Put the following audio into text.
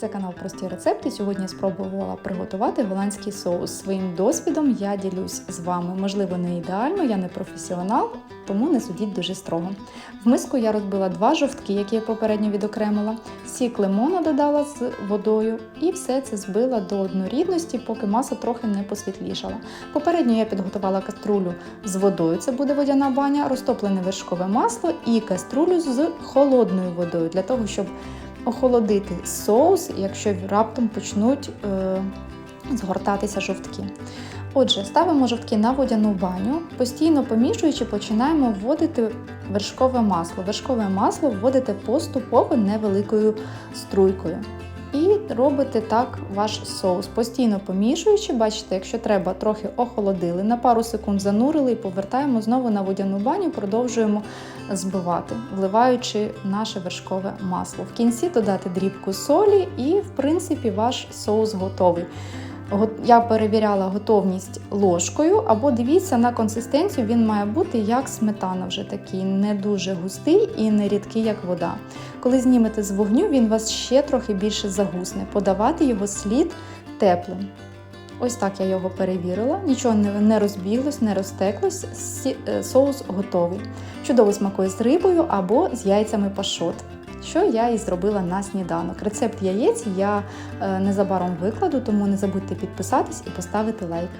Це канал Прості рецепти. Сьогодні я спробувала приготувати голландський соус. Своїм досвідом я ділюсь з вами. Можливо, не ідеально, я не професіонал, тому не судіть дуже строго. В миску я розбила два жовтки, які я попередньо відокремила, сік лимона додала з водою і все це збила до однорідності, поки маса трохи не посвітлішала. Попередньо я підготувала каструлю з водою, це буде водяна баня, розтоплене вершкове масло і каструлю з холодною водою для того, щоб охолодити соус, якщо раптом почнуть е, згортатися жовтки. Отже, ставимо жовтки на водяну баню, постійно помішуючи, починаємо вводити вершкове масло. Вершкове масло вводите поступово невеликою струйкою. І робите так ваш соус, постійно помішуючи, бачите, якщо треба, трохи охолодили, на пару секунд занурили і повертаємо знову на водяну баню, продовжуємо збивати, вливаючи наше вершкове масло. В кінці додати дрібку солі, і, в принципі, ваш соус готовий. Я перевіряла готовність ложкою, або дивіться на консистенцію, він має бути як сметана, вже такий, не дуже густий і не рідкий, як вода. Коли знімете з вогню, він вас ще трохи більше загусне. Подавати його слід теплим. Ось так я його перевірила, нічого не, не розбіглось, не розтеклось, е, соус готовий. Чудово смакує з рибою або з яйцями пашот. Що я і зробила на сніданок. Рецепт яєць я е, незабаром викладу, тому не забудьте підписатись і поставити лайк.